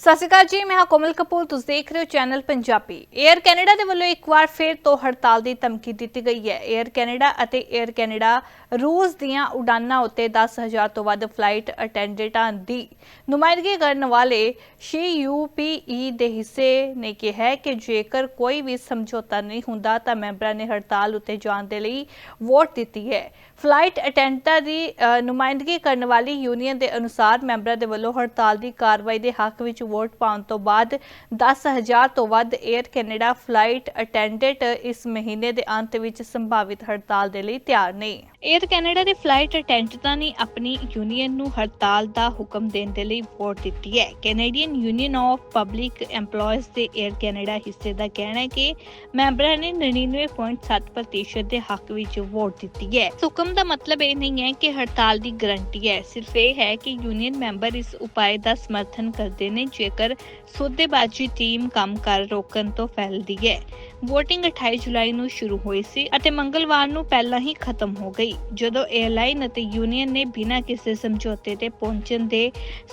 ਸਤਿ ਸ਼੍ਰੀ ਅਕਾਲ ਜੀ, ਮੈਂ ਹਾਂ ਕੋਮਲ ਕਪੂਰ, ਤੁਸੀਂ ਦੇਖ ਰਹੇ ਹੋ ਚੈਨਲ ਪੰਜਾਬੀ। 에ਅਰ ਕੈਨੇਡਾ ਦੇ ਵੱਲੋਂ ਇੱਕ ਵਾਰ ਫਿਰ ਤੋਂ ਹੜਤਾਲ ਦੀ ਧਮਕੀ ਦਿੱਤੀ ਗਈ ਹੈ। 에ਅਰ ਕੈਨੇਡਾ ਅਤੇ 에ਅਰ ਕੈਨੇਡਾ ਰੂਸ ਦੀਆਂ ਉਡਾਨਾਂ ਉੱਤੇ 10000 ਤੋਂ ਵੱਧ ਫਲਾਈਟ ਅਟੈਂਡੈਂਟਾਂ ਦੀ ਨੁਮਾਇੰਦਗੀ ਕਰਨ ਵਾਲੇ ਸ਼ੀ CUPE ਦੇ ਹਿੱਸੇ ਨੇ ਕਿਹਾ ਕਿ ਜੇਕਰ ਕੋਈ ਵੀ ਸਮਝੌਤਾ ਨਹੀਂ ਹੁੰਦਾ, ਤਾਂ ਮੈਂਬਰਾਂ ਨੇ ਹੜਤਾਲ ਉੱਤੇ ਜਾਣ ਦੇ ਲਈ ਵੋਟ ਦਿੱਤੀ ਹੈ। ਫਲਾਈਟ ਅਟੈਂਡੈਂਟਾਂ ਦੀ ਨੁਮਾਇੰਦਗੀ ਕਰਨ ਵਾਲੀ ਯੂਨੀਅਨ ਦੇ ਅਨੁਸਾਰ ਮੈਂਬਰਾਂ ਦੇ ਵੱਲੋਂ ਹੜਤਾਲ ਦੀ ਕਾਰਵਾਈ ਦੇ ਹੱਕ ਵਿੱਚ ਵੋਟ ਪਾਉਣ ਤੋਂ ਬਾਅਦ 10000 ਤੋਂ ਵੱਧ 에ਅਰ ਕੈਨੇਡਾ ਫਲਾਈਟ ਅਟੈਂਡੈਂਟ ਇਸ ਮਹੀਨੇ ਦੇ ਅੰਤ ਵਿੱਚ ਸੰਭਾਵਿਤ ਹੜਤਾਲ ਦੇ ਲਈ ਤਿਆਰ ਨੇ। 에ਅਰ ਕੈਨੇਡਾ ਦੇ ਫਲਾਈਟ ਅਟੈਂਡੈਂਟਾਂ ਨੇ ਆਪਣੀ ਯੂਨੀਅਨ ਨੂੰ ਹੜਤਾਲ ਦਾ ਹੁਕਮ ਦੇਣ ਦੇ ਲਈ ਵੋਟ ਦਿੱਤੀ ਹੈ। Canadian union of public EMPLOYEES ਦੇ 에ਅਰ ਕੈਨੇਡਾ ਹਿੱਸੇ ਦਾ ਕਹਿਣਾ ਹੈ ਕਿ ਮੈਂਬਰਾਂ ਨੇ 99.7% ਦੇ ਹੱਕ ਵਿੱਚ ਵੋਟ ਦਿੱਤੀ ਹੈ। ਹੁਕਮ ਦਾ ਮਤਲਬ ਇਹ ਨਹੀਂ ਹੈ ਕਿ ਹੜਤਾਲ ਦੀ ਗਰੰਟੀ ਹੈ। ਸਿਰਫ ਇਹ ਹੈ ਕਿ ਯੂਨੀਅਨ ਮੈਂਬਰ ਇਸ ਉਪਾਏ ਦਾ ਸਮਰਥਨ ਕਰਦੇ ਨੇ ਜੇਕਰ ਸੌਦੇਬਾਜ਼ੀ ਟੀਮ ਕੰਮ ਕਰ ਰੋਕਣ ਤੋਂ ਫੈਲਦੀ ਹੈ। VOTING 28 ਜੁਲਾਈ ਨੂੰ ਸ਼ੁਰੂ ਹੋਈ ਸੀ ਅਤੇ ਮੰਗਲਵਾਰ ਨੂੰ ਪਹਿਲਾਂ ਹੀ ਖਤਮ ਹੋ ਗਈ। ਜਦੋਂ 에ਅਰਲਾਈਨ ਅਤੇ ਯੂਨੀਅਨ ਨੇ ਬਿਨਾਂ ਕਿਸੇ ਸਮਝੌਤੇ ਤੇ ਪਹੁੰਚਣ ਦੇ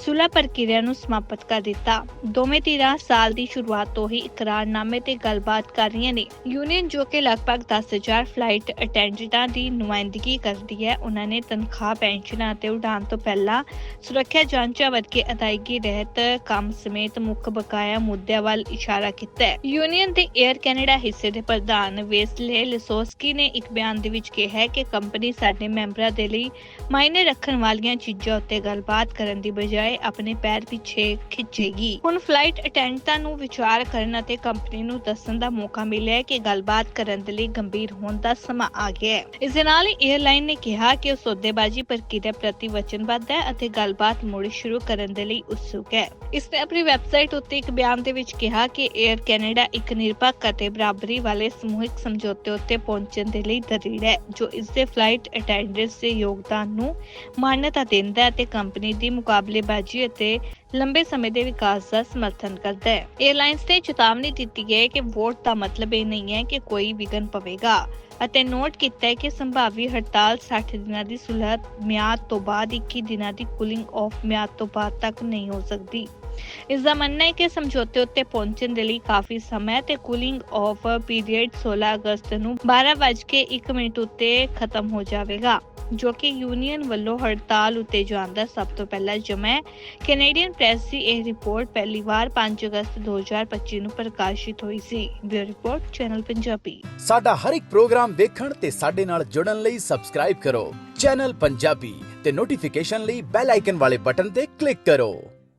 ਸੁਲਹ ਪ੍ਰਕਿਰਿਆ ਨੂੰ ਸਮਾਪਤ ਕਰ ਦਿੱਤਾ। ਦੋਵੇਂ ਧਿਰਾਂ ਸਾਲ ਦੀ ਸ਼ੁਰੂਆਤ ਤੋਂ ਹੀ ਇਕਰਾਰਨਾਮੇ ਤੇ ਗੱਲਬਾਤ ਕਰ ਰਹੀਆਂ ਨੇ। ਯੂਨੀਅਨ ਜੋ ਕਿ ਲਗਭਗ 10000 ਫਲਾਈਟ ਅਟੈਂਡੈਂਟਾਂ ਦੀ ਨੁਮਾਇੰਦਗੀ ਕਰਦੀ ਹੈ, ਉਹਨਾਂ ਨੇ ਤਨਖਾਹ, ਪੈਨਸ਼ਨਾਂ ਅਤੇ ਉਡਾਨ ਤੋਂ ਪਹਿਲਾਂ ਸੁਰੱਖਿਆ ਜਾਂਚਾਂ ਵਰਗੇ ਅਦਾਇਗੀ ਰਹਿਤ ਕੰਮ ਸਮੇਤ ਮੁੱਖ ਬਕਾਇਆ ਮੁੱਦਿਆਂ ਵੱਲ ਇਸ਼ਾਰਾ ਕੀਤਾ ਹੈ। ਯੂਨੀਅਨ ਦੇ 에ਅਰ ਕੈਨੇਡਾ ਹਿੱਸੇ ਦੇ ਪ੍ਰਧਾਨ ਵੇਸਲੇ ਲਿਸੋਸਕੀ ਨੇ ਇੱਕ ਬਿਆਨ ਦੇ ਵਿੱਚ ਕਿਹਾ ਹੈ ਕਿ ਕੰਪਨੀ ਸਾਡੇ ਮੈਂਬਰਾਂ ਦੇ ਲਈ ਮਾਇਨੇ ਰੱਖਣ ਵਾਲੀਆਂ ਚੀਜ਼ਾਂ ਉੱਤੇ ਗੱਲਬਾਤ ਕਰਨ ਦੀ ਬਜਾਏ ਆਪਣੇ ਪੈਰ ਪਿੱਛੇ ਖਿੱਚੇਗੀ। ਹੁਣ ਫਲਾਈਟ ਅਟੈਂਡੈਂਟਾਂ ਨੂੰ ਵਿਚਾਰ ਕਰਨ ਅਤੇ ਕੰਪਨੀ ਨੂੰ ਦੱਸਣ ਦਾ ਮੌਕਾ ਮਿਲਿਆ ਹੈ ਕਿ ਗੱਲਬਾਤ ਕਰਨ ਦੇ ਲਈ ਗੰਭੀਰ ਹੋਣ ਦਾ ਸਮਾਂ ਆ ਗਿਆ ਹੈ। ਇਸ ਦੇ ਨਾਲ ਹੀ 에ਅਰਲਾਈਨ ਨੇ ਕਿਹਾ ਕਿ ਉਹ ਸੌਦੇਬਾਜ਼ੀ ਪ੍ਰਕਿਰਿਆ ਪ੍ਰਤੀ ਵਚਨਬੱਧ ਹੈ ਅਤੇ ਗੱਲਬਾਤ ਮੁੜ ਸ਼ੁਰੂ ਕਰਨ ਦੇ ਲਈ ਉਤਸੁਕ ਹੈ। ਇਸ ਨੇ ਆਪਣੀ ਵੈਬਸਾਈਟ ਉੱਤੇ ਇੱਕ ਬਿਆਨ ਦੇ ਵਿੱਚ ਕਿਹਾ ਕਿ 에ਅਰ ਕੈਨੇਡਾ ਇੱਕ ਨਿਰਪੱਖ ਅਤੇ ਬਰਾਬਰੀ ਵਾਲੇ ਸਮੂਹਿਕ ਸਮਝੌਤੇ ਉੱਤੇ ਪਹੁੰਚਣ ਦੇ ਲਈ ਦ੍ਰਿੜ ਹੈ, ਜੋ ਇਸ ਦੇ ਫਲਾਈਟ ਅਟੈਂਡੈਂਟਸ ਦੇ ਯੋਗਦਾਨ ਨੂੰ ਮਾਨਤਾ ਦਿੰਦਾ ਹੈ ਅਤੇ ਕੰਪਨੀ ਦੀ ਮੁਕਾਬਲੇਬਾਜ਼ੀ ਅਤੇ ਲੰਬੇ ਸਮੇਂ ਦੇ ਵਿਕਾਸ ਦਾ ਸਮਰਥਨ ਕਰਦਾ ਹੈ। 에ਅਰਲਾਈਨਸ ਨੇ ਚੇਤਾਵਨੀ ਦਿੱਤੀ ਹੈ ਕਿ ਵੋਟ ਦਾ ਮਤਲਬ ਇਹ ਨਹੀਂ ਹੈ ਕਿ ਕੋਈ ਵਿਘਨ ਪਵੇਗਾ ਅਤੇ ਨੋਟ ਕੀਤਾ ਹੈ ਕਿ ਸੰਭਾਵੀ ਹੜਤਾਲ 60 ਦਿਨਾਂ ਦੀ ਸੁਲਹ ਮਿਆਦ ਤੋਂ ਬਾਅਦ 21 ਦਿਨਾਂ ਦੀ ਕੂਲਿੰਗ ਆਫ ਮਿਆਦ ਤੋਂ ਬਾਅਦ ਤੱਕ ਨਹੀਂ ਹੋ ਸਕਦੀ। ਇਸ ਦਾ ਮੰਨਣਾ ਹੈ ਕਿ ਸਮਝੌਤੇ ਉੱਤੇ ਪਹੁੰਚਣ ਦੇ ਲਈ ਕਾਫੀ ਸਮਾਂ ਤੇ ਕੂਲਿੰਗ ਆਫ ਪੀਰੀਅਡ 16 ਅਗਸਤ ਨੂੰ 12:01 ਮਿੰਟ ਉੱਤੇ ਖਤਮ ਹੋ ਜਾਵੇਗਾ, ਜੋ ਕਿ ਯੂਨੀਅਨ ਵੱਲੋਂ ਹੜਤਾਲ ਉੱਤੇ ਜਾਣ ਦਾ ਸਭ ਤੋਂ ਪਹਿਲਾ ਜਮਾ ਕੈਨੇਡੀਅਨ ਪ੍ਰੈਸ ਦੀ ਇਹ ਰਿਪੋਰਟ ਪਹਿਲੀ ਵਾਰ 5 ਅਗਸਤ 2025 ਨੂੰ ਪ੍ਰਕਾਸ਼ਿਤ ਹੋਈ ਸੀ। Bureau report, channel Punjabi. ਸਾਡਾ ਹਰ ਇੱਕ ਪ੍ਰੋਗਰਾਮ ਦੇਖਣ ਤੇ ਸਾਡੇ ਨਾਲ ਜੁੜਨ ਲਈ ਸਬਸਕ੍ਰਾਈਬ ਕਰੋ। ਚੈਨਲ ਪੰਜਾਬੀ ਤੇ ਨੋਟੀਫਿਕੇਸ਼ਨ ਲਈ ਬੈਲ ਆਈਕਨ ਵਾਲੇ ਬਟਨ ਤੇ ਕਲਿੱਕ ਕਰੋ।